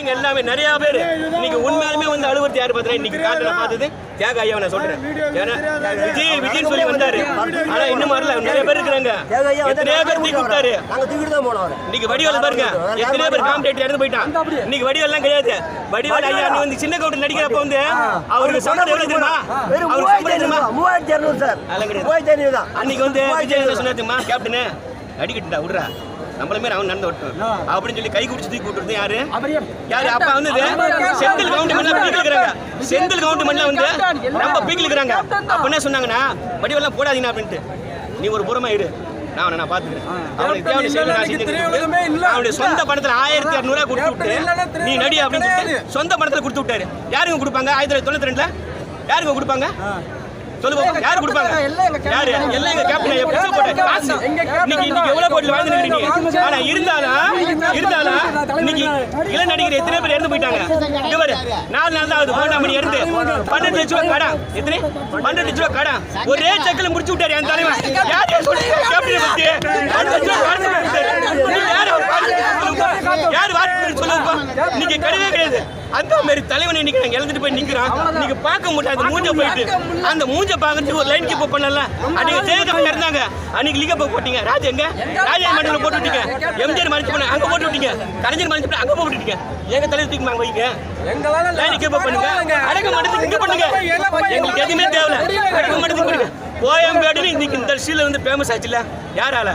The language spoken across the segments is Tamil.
இங்க எல்லாமே நிறைய பேர். இன்னைக்கு உண்மையாலுமே வந்து அலுவலகத்தை யாரு பார்த்தா இன்னைக்கு காட்டுல பார்த்தது தியாக ஐயா நான் சொல்றேன். ஏன்னா விஜய் விஜய் சொல்லி வந்தாரு. ஆனா இன்னும் வரல. நிறைய பேர் இருக்கிறாங்க. எத்தனையோ பேர் தூக்கி விட்டாரு. இன்னைக்கு வடிவேல் பாருங்க. எத்தனையோ பேர் காம்படேட்டர் இறந்து போயிட்டான். இன்னைக்கு வடிவேல் எல்லாம் கிடையாது. வடிவேல் ஐயா நீ வந்து சின்ன கவுண்டர் நடிக்கிறப்ப வந்து அவருக்கு சம்பளம் எவ்வளவு தெரியுமா? அவருக்கு சம்பளம் தெரியுமா? மூவாயிரத்தி இரநூறு சார். அன்னைக்கு வந்து விஜய் என்ன சொன்னாருமா கேப்டனு அடிக்கட்டுடா விடுறா. நம்மள மாதிரி அவன் நடந்து வரட்டும். அப்படின்னு சொல்லி கை குடிச்சு தூக்கி விட்டுறது யாரு? யாரு? அப்பா வந்து செந்தில் கவுண்ட் மண்ணில் பீக்கில் இருக்கிறாங்க. செந்தில் கவுண்ட் மண்ணில் வந்து நம்ம பீக்கில் இருக்கிறாங்க. அப்ப என்ன சொன்னாங்கன்னா வடிவெல்லாம் போடாதீங்க அப்படின்ட்டு. நீ ஒரு புறமா இரு. நான் நான் பாத்துக்கிறேன் அவனுக்கு தேவையான செயலை நான் செஞ்சு கொடுத்துட்டு, அவனுடைய சொந்த பணத்துல ஆயிரத்தி இரநூறுவா கொடுத்து விட்டு நீ நடி அப்படின்னு சொல்லிட்டு சொந்த பணத்துல கொடுத்து விட்டாரு. யாருங்க கொடுப்பாங்க? ஆயிரத்தி தொள்ளாயிரத்தி தொண்ணூத்தி ரெண்டுல? யாருங்க கொடுப்பாங்க? சொல்லு பாப்போம். யாரு கொடுப்பாங்க? யாரு? எல்லாம் எங்க கேப்டன் இன்னைக்கு இன்னைக்கு எவ்வளவு கோடி வாழ்ந்து நிக்கிறீங்க ஆனா இருந்தாலும் இருந்தாலும் இன்னைக்கு இள நடிகர் எத்தனை பேர் இறந்து போயிட்டாங்க? இவர் நாலு நாள் தான் ஆகுது மூணாம் மணி பன்னெண்டு லட்ச ரூபா கடன் எத்தனை? பன்னெண்டு லட்ச ரூபா கடன் ஒரே செக்கில் முடிச்சு விட்டாரு என் தலைவன் யார் யார் சொல்லுங்க கேப்டன் பத்தி பன்னெண்டு லட்ச ரூபா கடன் கொடுத்தாரு. நீங்க யாரு அவர் பார்த்து சொல்லுங்க. யார் வார்த்தை சொல்லுங்க இன்னைக்கு கிடையவே கிடையாது. அந்த மாதிரி தலைவனை இன்னைக்கு நாங்க இழந்துட்டு போய் நிக்கிறோம். நீங்க பார்க்க முடியாது. மூஞ்ச போயிட்டு. அந்த மூஞ்ச பாக்கிறதுக்கு ஒரு லைன் கீப் பண்ணல. அன்னைக்கு ஜெயலலிதா இருந்தாங்க. அன்னைக்கு லீக போட்டீங்க. ராஜ் எங்க? ராஜா மண்டல போட்டு விட்டீங்க. எம்ஜிஆர் மறைச்சு பண்ண அங்க போட்டு விட்டீங்க. கலைஞர் மறைச்சு பண்ண அங்க போட்டு விட்டீங்க. எங்க தலைவர் தூக்கி வாங்க? வைங்க லைன் கீப் பண்ணுங்க. அடக்க இங்க பண்ணுங்க எங்களுக்கு எதுவுமே தேவையில்ல. அடக்க மாட்டேங்குது பண்ணுங்க கோயம்பேடு இன்னைக்கு இந்த சீல வந்து ஃபேமஸ் ஆச்சுல யாரால?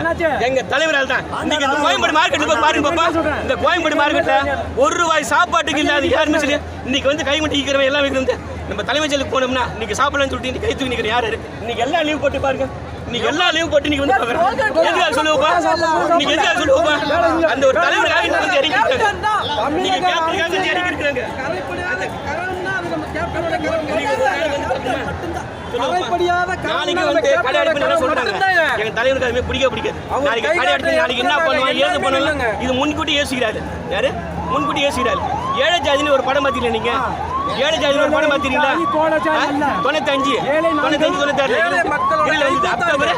எங்க தலைவரால தான். இன்னைக்கு இந்த கோயம்பேடு மார்க்கெட் போய் பாருங்க பாப்பா. இந்த கோயம்பேடு மார்க்கெட்ல ஒரு ரூபாய் சாப்பாட்டுக்கு இல்லாத யாருமே சொல்லி இன்னைக்கு வந்து கை மட்டி இருக்கிறவங்க எல்லாம் வந்து நம்ம தலைமை செயலுக்கு போனோம்னா இன்னைக்கு சாப்பிடலாம்னு சொல்லிட்டு இன்னைக்கு கை தூக்கி நிக்கிற யாரு? இன்னைக்கு எல்லாம் லீவ் போட்டு பாருங்க. இன்னைக்கு எல்லா லீவ் போட்டு நீங்க வந்து எதுக்காக சொல்லுவோப்பா? நீங்க எதுக்காக சொல்லுவோப்பா? அந்த ஒரு தலைவருக்காக இன்னைக்கு வந்து இறங்கி இருக்காங்க. நீங்க கேப்டனுக்காக வந்து எங்க தலைவருக்கு அதுமே பிடிக்க பிடிக்காது. நாளைக்கு கடை அடைப்பு நாளைக்கு என்ன பண்ணுவான் ஏது பண்ணுவாங்க இது முன்கூட்டி யோசிக்கிறாரு. யாரு? முன்கூட்டி யோசிக்கிறாரு. ஏழை ஜாதின்னு ஒரு படம் பார்த்தீங்களா நீங்க? ஏழை ஜாதின்னு ஒரு படம் பார்த்தீங்களா தொண்ணூத்தஞ்சு. தொண்ணூத்தஞ்சு தொண்ணூத்தாறு. இல்ல அக்டோபர்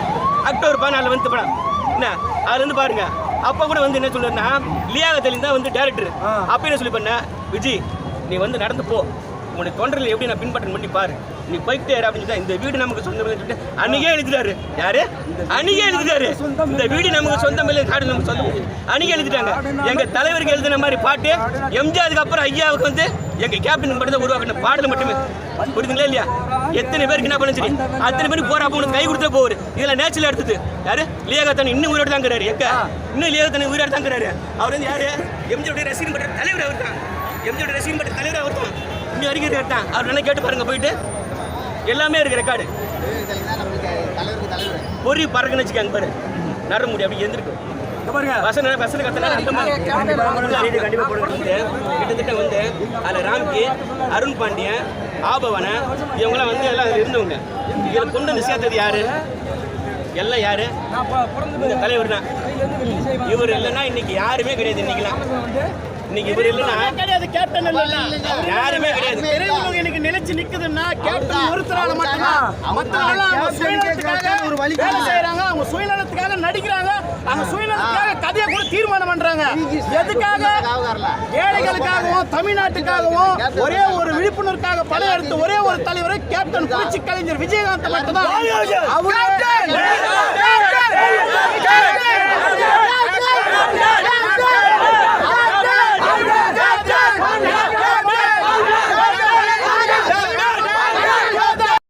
அக்டோபர் பதினாலு வந்து படம். என்ன? அதுல இருந்து பாருங்க. அப்ப கூட வந்து என்ன சொல்றேன்னா லியாகத்தலின் தான் வந்து டேரக்டர் அப்ப என்ன சொல்லி பண்ண விஜய் நீ வந்து நடந்து போ. உன்னுடைய தொண்டர்கள் எப்படி நான் பின்பற்ற பண்ணி பாரு. நீ போய்கிட்டே இரு அப்படின்னு சொல்லி, இந்த வீடு நமக்கு சொந்தம் சொல்லிட்டு அன்னைக்கே எழுதிட்டாரு. யாரு? அன்னைக்கே எழுதிட்டாரு. இந்த வீடு நமக்கு சொந்தம் இல்லை காடு நமக்கு சொந்தம் அன்னைக்கே எழுதிட்டாங்க. எங்க தலைவருக்கு எழுதின மாதிரி பாட்டு எம்ஜிஆருக்கு அப்புறம் ஐயாவுக்கு வந்து எங்க கேப்டன் மட்டும் தான் உருவாக்கின பாடல் மட்டுமே. புரியுதுங்களா இல்லையா? எத்தனை பேருக்கு என்ன பண்ண சரி அத்தனை பேருக்கு போற அப்போ கை கொடுத்தே போவாரு. இதுல நேச்சுரல் எடுத்தது. யாரு? லியாகத்தன் இன்னும் உயிரோடு தான் இருக்கிறாரு எங்க? இன்னும் லியாகத்தன் உயிரோடு தான் இருக்கிறாரு அவர் வந்து யாரு? எம்ஜியோட ரசிகன் தலைவர் அவர் தான் எம்ஜியோட ரசிகன் பண்ற தலைவர் அவர் தான் இன்னும் வரைக்கும் கேட்டான். அவர் என்ன கேட்டு பாருங்க போயிட்டு. எல்லாமே இருக்கு ரெக்கார்டு பொறி பறக்குன்னு வச்சுக்காங்க பாரு. நட முடியும் அப்படி எந்திருக்கும் வசன வசன கத்தனா அந்த மாதிரி கண்டிப்பா கண்டிப்பா போடுறது கிட்டத்தட்ட வந்து அதுல ராம்கி அருண் பாண்டியன் ஆபவன இவங்கெல்லாம் வந்து எல்லாம் இருந்தவங்க. இதில் கொண்டு வந்து சேர்த்தது யாரு? எல்லாம் யாரு? இந்த தலைவர் தான் இவர் இல்லைன்னா இன்னைக்கு யாருமே கிடையாது இன்னைக்கெல்லாம். இன்னைக்கு இவர் இல்லைன்னா கிடையாது கேப்டன் இல்ல யாருமே கிடையாது. திரையுலகம் இன்னைக்கு நிலைச்சு நிக்குதுன்னா கேப்டன் ஒருத்தரால மட்டும்தான். மத்தவங்க அவங்க சுயநலத்துக்காக ஒரு வழி வேலை செய்யறாங்க அவங்க சுயநலத்துக்காக நடிக்கிறாங்க. அவங்க சுயநலத்துக்காக கதையை கூட தீர்மானம் பண்றாங்க. எதுக்காக? ஏழைகளுக்காகவும் தமிழ்நாட்டுக்காகவும் ஒரே ஒரு விழிப்புணர்வுக்காக படம் எடுத்த ஒரே ஒரு தலைவர் கேப்டன் புரட்சி கலைஞர் விஜயகாந்த் மட்டும்தான். அவரே